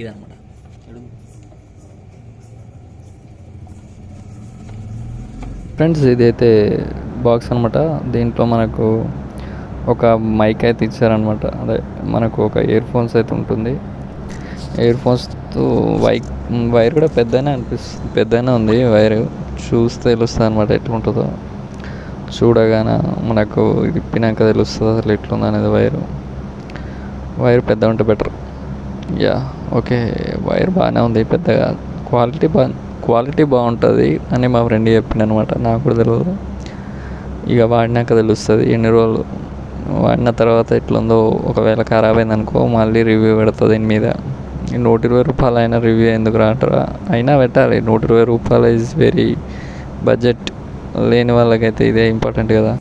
ఇదన్నమాట. ఫ్రెండ్స్ ఇదైతే బాక్స్ అనమాట దీంట్లో మనకు ఒక మైక్ అయితే ఇచ్చారనమాట అదే మనకు ఒక ఇయర్ ఫోన్స్ అయితే ఉంటుంది. ఇయర్ ఫోన్స్తో వైక్ వైర్ కూడా పెద్దనే అనిపిస్తుంది పెద్దనే ఉంది వైర్. చూస్తే తెలుస్తుంది అనమాట ఎట్లుంటుందో. చూడగానే మనకు ఇప్పినాక తెలుస్తుంది అసలు ఎట్లుంది అనేది వైర్. వైర్ పెద్ద ఉంటే బెటర్ యా ఓకే వైర్ బాగానే ఉంది పెద్దగా. క్వాలిటీ బా క్వాలిటీ బాగుంటుంది అని మా ఫ్రెండ్ చెప్పింది అనమాట నాకు కూడా తెలియదు ఇక వాడినాక తెలుస్తుంది ఎన్ని రోజులు. వాడిన తర్వాత ఎట్లుందో ఒకవేళ ఖరాబ్ అయిందనుకో మళ్ళీ రివ్యూ పెడుతుంది దీని మీద. ఈ నూట ఇరవై రూపాయలు అయినా రివ్యూ ఎందుకు రాంటారా అయినా పెట్టాలి. నూట ఇరవై రూపాయలు ఈజ్ వెరీ బడ్జెట్ లేని వాళ్ళకైతే ఇదే ఇంపార్టెంట్ కదా.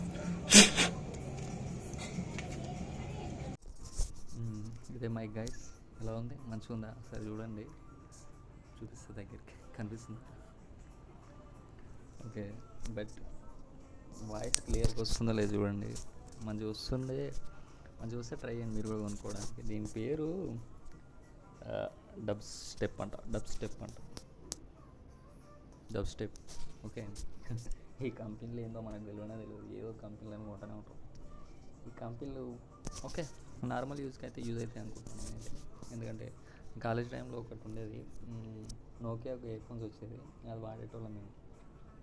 ఇదే మైక్ గైస్ ఎలా ఉంది? మంచిగా ఉందా? సరే చూడండి. చూపిస్తా దగ్గరికి. కనిపిస్తుంది? ఓకే. బట్ వాయిస్ క్లియర్గా వస్తుందో లేదు చూడండి. మంచిగా వస్తుండే. మంచిగా వస్తే ట్రై చేయండి. మీరు కూడా కొనుక్కోవడానికి. దీని పేరు డబ్ స్టెప్ అంట డబ్ స్టెప్ అంట. Dub step okay. ఈ కంపెనీలు ఏందో మనకు తెలియనే తెలియదు ఏదో కంపెనీలు కొంటూనే ఉంటాం ఈ కంపెనీలు ఓకే నార్మల్ యూస్కి అయితే యూజ్ అవుతాయి అనుకుంటున్నాను ఎందుకంటే కాలేజ్ టైంలో ఒకటి ఉండేది నోకియా ఒక ఇయర్ ఫోన్స్ వచ్చేది అది వాడేటోళ్ళం మేము.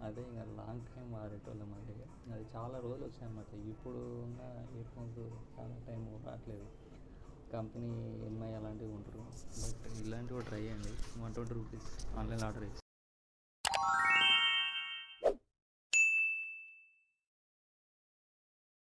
అదే ఇంకా లాంగ్ టైం వాడేటోళ్ళం అది అది చాలా రోజులు వచ్చాయి అన్నమాట ఇప్పుడు ఉన్న ఇయర్ ఫోన్స్ చాలా టైం రావట్లేదు. కంపెనీ ఎంఐ అలాంటివి ఉంటారు బట్ ఇలాంటివి ట్రై చేయండి. One twenty rupees online order చేసి.